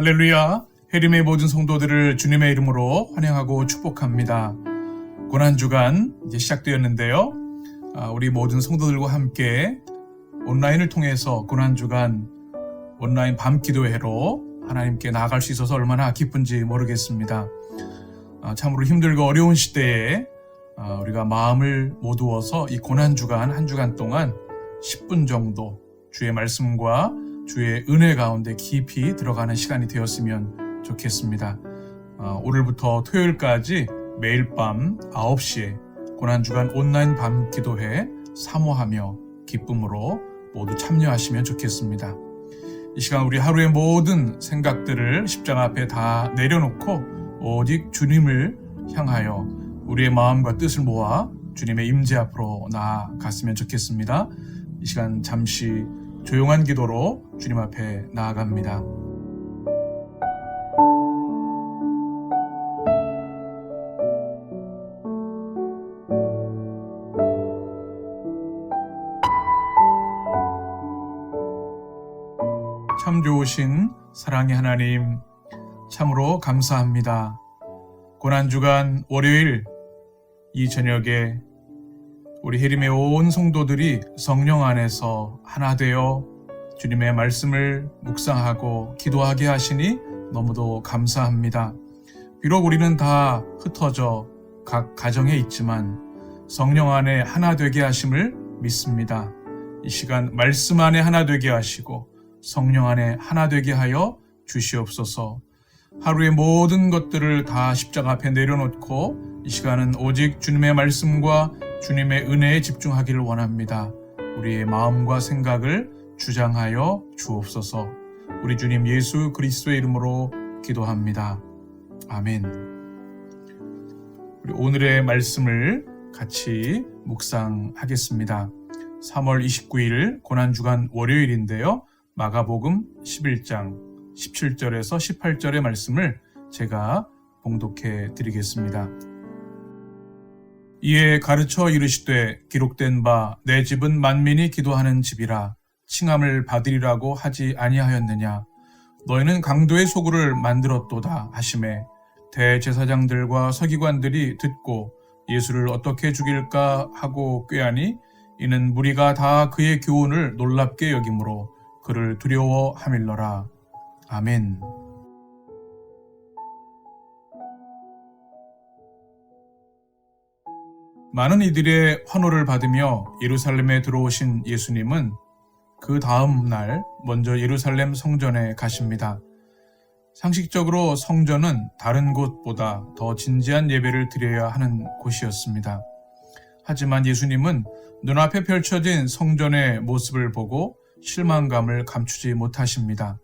할렐루야. 해림의 모든 성도들을 주님의 이름으로 환영하고 축복합니다. 고난 주간 이제 시작되었는데요. 아, 우리 모든 성도들과 함께 온라인을 통해서 고난 주간 온라인 밤 기도회로 하나님께 나아갈 수 있어서 얼마나 기쁜지 모르겠습니다. 아, 참으로 힘들고 어려운 시대에 아, 우리가 마음을 모두어서 이 고난 주간 한 주간 동안 10분 정도 주의 말씀과 주의 은혜 가운데 깊이 들어가는 시간이 되었으면 좋겠습니다. 어, 오늘부터 토요일까지 매일 밤 9시에 고난주간 온라인 밤 기도회 사모하며 기쁨으로 모두 참여하시면 좋겠습니다. 이 시간 우리 하루의 모든 생각들을 십자가 앞에 다 내려놓고 오직 주님을 향하여 우리의 마음과 뜻을 모아 주님의 임재 앞으로 나아갔으면 좋겠습니다. 이 시간 잠시 조용한 기도로 주님 앞에 나아갑니다. 참 좋으신 사랑의 하나님, 참으로 감사합니다. 고난주간 월요일 이 저녁에 우리 해림의 온 성도들이 성령 안에서 하나 되어 주님의 말씀을 묵상하고 기도하게 하시니 너무도 감사합니다. 비록 우리는 다 흩어져 각 가정에 있지만 성령 안에 하나 되게 하심을 믿습니다. 이 시간 말씀 안에 하나 되게 하시고 성령 안에 하나 되게 하여 주시옵소서. 하루의 모든 것들을 다 십자가 앞에 내려놓고 이 시간은 오직 주님의 말씀과 주님의 은혜에 집중하기를 원합니다. 우리의 마음과 생각을 주장하여 주옵소서. 우리 주님 예수 그리스도의 이름으로 기도합니다. 아멘. 우리 오늘의 말씀을 같이 묵상하겠습니다. 3월 29일 고난주간 월요일인데요. 마가복음 11장 17절에서 18절의 말씀을 제가 봉독해 드리겠습니다. 이에 가르쳐 이르시되 기록된 바 내 집은 만민이 기도하는 집이라 칭함을 받으리라고 하지 아니하였느냐 너희는 강도의 소굴을 만들었도다 하심에 대제사장들과 서기관들이 듣고 예수를 어떻게 죽일까 하고 꾀하니 이는 무리가 다 그의 교훈을 놀랍게 여김으로 그를 두려워함일러라 아멘. 많은 이들의 환호를 받으며 예루살렘에 들어오신 예수님은 그 다음 날 먼저 예루살렘 성전에 가십니다. 상식적으로 성전은 다른 곳보다 더 진지한 예배를 드려야 하는 곳이었습니다. 하지만 예수님은 눈앞에 펼쳐진 성전의 모습을 보고 실망감을 감추지 못하십니다.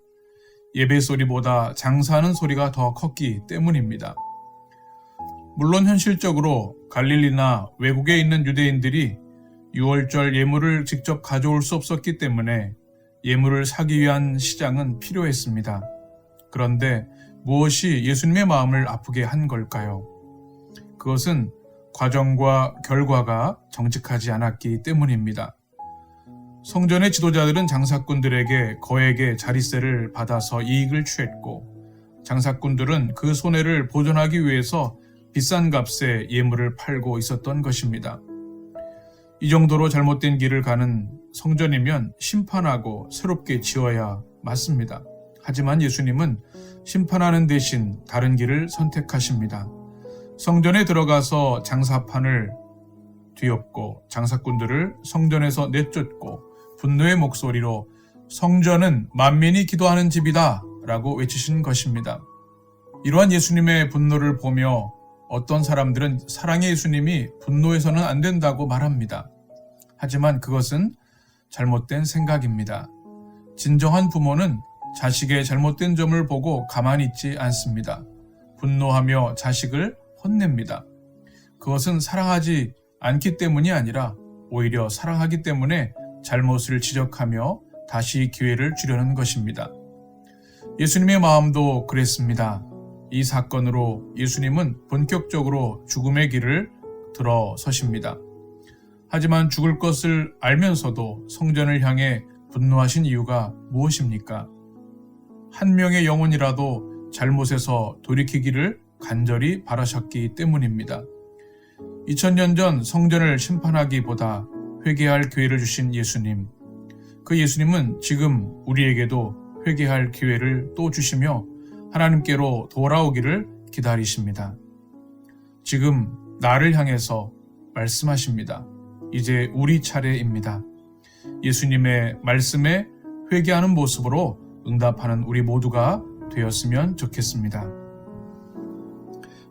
예배 소리보다 장사하는 소리가 더 컸기 때문입니다. 물론 현실적으로 갈릴리나 외국에 있는 유대인들이 6월절 예물을 직접 가져올 수 없었기 때문에 예물을 사기 위한 시장은 필요했습니다. 그런데 무엇이 예수님의 마음을 아프게 한 걸까요? 그것은 과정과 결과가 정직하지 않았기 때문입니다. 성전의 지도자들은 장사꾼들에게 거액의 자리세를 받아서 이익을 취했고 장사꾼들은 그 손해를 보존하기 위해서 비싼 값에 예물을 팔고 있었던 것입니다. 이 정도로 잘못된 길을 가는 성전이면 심판하고 새롭게 지어야 맞습니다. 하지만 예수님은 심판하는 대신 다른 길을 선택하십니다. 성전에 들어가서 장사판을 뒤엎고 장사꾼들을 성전에서 내쫓고 분노의 목소리로 성전은 만민이 기도하는 집이다 라고 외치신 것입니다. 이러한 예수님의 분노를 보며 어떤 사람들은 사랑의 예수님이 분노해서는 안 된다고 말합니다. 하지만 그것은 잘못된 생각입니다. 진정한 부모는 자식의 잘못된 점을 보고 가만히 있지 않습니다. 분노하며 자식을 혼냅니다. 그것은 사랑하지 않기 때문이 아니라 오히려 사랑하기 때문에 잘못을 지적하며 다시 기회를 주려는 것입니다. 예수님의 마음도 그랬습니다. 이 사건으로 예수님은 본격적으로 죽음의 길을 들어서십니다. 하지만 죽을 것을 알면서도 성전을 향해 분노하신 이유가 무엇입니까? 한 명의 영혼이라도 잘못에서 돌이키기를 간절히 바라셨기 때문입니다. 2000년 전 성전을 심판하기보다 회개할 기회를 주신 예수님. 그 예수님은 지금 우리에게도 회개할 기회를 또 주시며 하나님께로 돌아오기를 기다리십니다. 지금 나를 향해서 말씀하십니다. 이제 우리 차례입니다. 예수님의 말씀에 회개하는 모습으로 응답하는 우리 모두가 되었으면 좋겠습니다.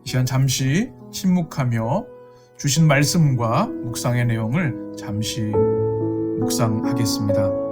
이 시간 잠시 침묵하며 주신 말씀과 묵상의 내용을 잠시 묵상하겠습니다.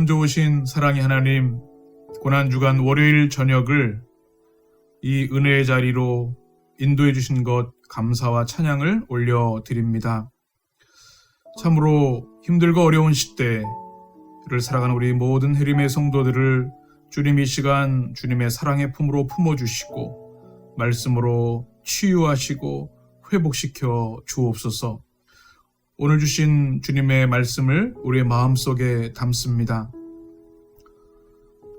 참 좋으신 사랑의 하나님, 고난주간 월요일 저녁을 이 은혜의 자리로 인도해 주신 것 감사와 찬양을 올려드립니다. 참으로 힘들고 어려운 시대를 살아가는 우리 모든 해림의 성도들을 주님 이 시간 주님의 사랑의 품으로 품어주시고 말씀으로 치유하시고 회복시켜 주옵소서. 오늘 주신 주님의 말씀을 우리의 마음속에 담습니다.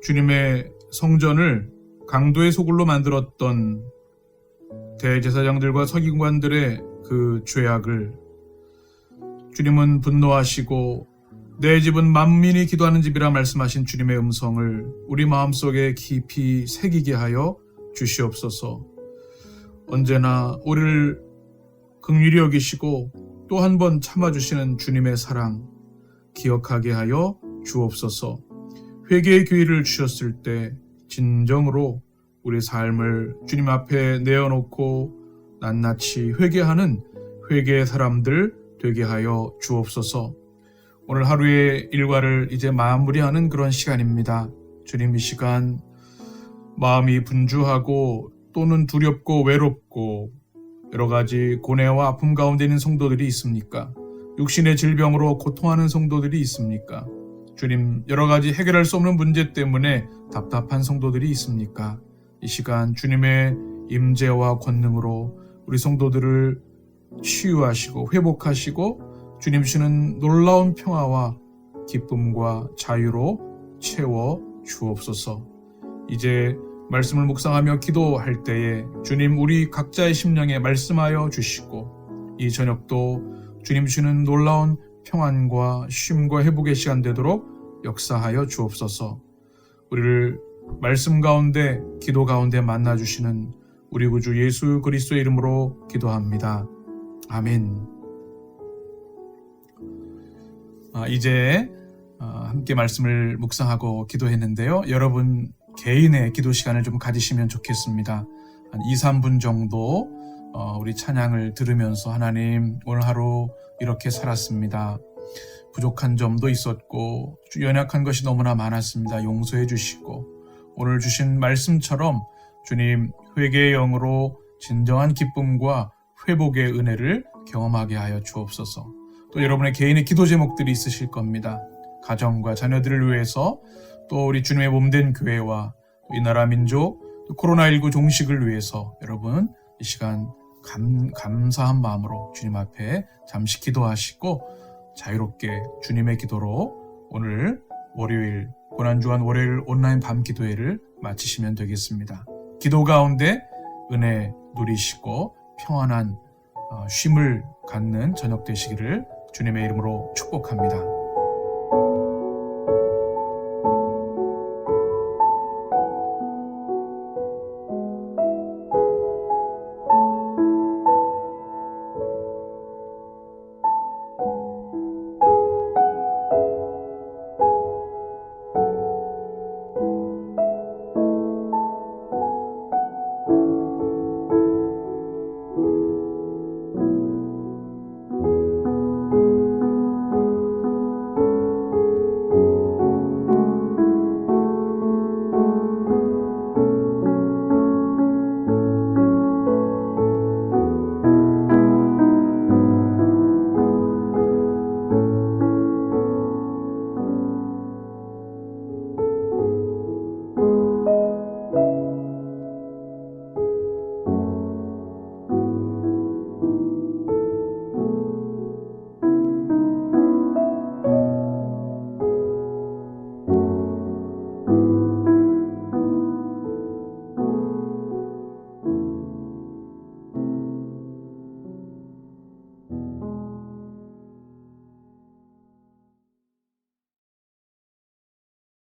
주님의 성전을 강도의 소굴로 만들었던 대제사장들과 서기관들의 그 죄악을 주님은 분노하시고 내 집은 만민이 기도하는 집이라 말씀하신 주님의 음성을 우리 마음속에 깊이 새기게 하여 주시옵소서. 언제나 우리를 긍휼히 여기시고 또 한 번 참아주시는 주님의 사랑 기억하게 하여 주옵소서. 회개의 기회를 주셨을 때 진정으로 우리 삶을 주님 앞에 내어놓고 낱낱이 회개하는 회개의 사람들 되게 하여 주옵소서. 오늘 하루의 일과를 이제 마무리하는 그런 시간입니다. 주님 이 시간 마음이 분주하고 또는 두렵고 외롭고 여러 가지 고뇌와 아픔 가운데 있는 성도들이 있습니까? 육신의 질병으로 고통하는 성도들이 있습니까? 주님, 여러 가지 해결할 수 없는 문제 때문에 답답한 성도들이 있습니까? 이 시간 주님의 임재와 권능으로 우리 성도들을 치유하시고 회복하시고 주님 주시는 놀라운 평화와 기쁨과 자유로 채워 주옵소서. 이제 말씀을 묵상하며 기도할 때에 주님 우리 각자의 심령에 말씀하여 주시고 이 저녁도 주님 주시는 놀라운 평안과 쉼과 회복의 시간 되도록 역사하여 주옵소서. 우리를 말씀 가운데 기도 가운데 만나 주시는 우리 구주 예수 그리스도의 이름으로 기도합니다. 아멘. 아, 이제 아, 함께 말씀을 묵상하고 기도했는데요. 여러분 개인의 기도 시간을 좀 가지시면 좋겠습니다. 한 2, 3분 정도 어, 우리 찬양을 들으면서 하나님 오늘 하루 이렇게 살았습니다. 부족한 점도 있었고 연약한 것이 너무나 많았습니다. 용서해 주시고 오늘 주신 말씀처럼 주님 회개의 영으로 진정한 기쁨과 회복의 은혜를 경험하게 하여 주옵소서. 또 여러분의 개인의 기도 제목들이 있으실 겁니다. 가정과 자녀들을 위해서 또 우리 주님의 몸된 교회와 또이 나라 민족 또 코로나19 종식을 위해서 여러분 이 시간 감, 감사한 마음으로 주님 앞에 잠시 기도하시고 자유롭게 주님의 기도로 오늘 월요일 고난주간 월요일 온라인 밤 기도회를 마치시면 되겠습니다. 기도 가운데 은혜 누리시고 평안한 어, 쉼을 갖는 저녁 되시기를 주님의 이름으로 축복합니다.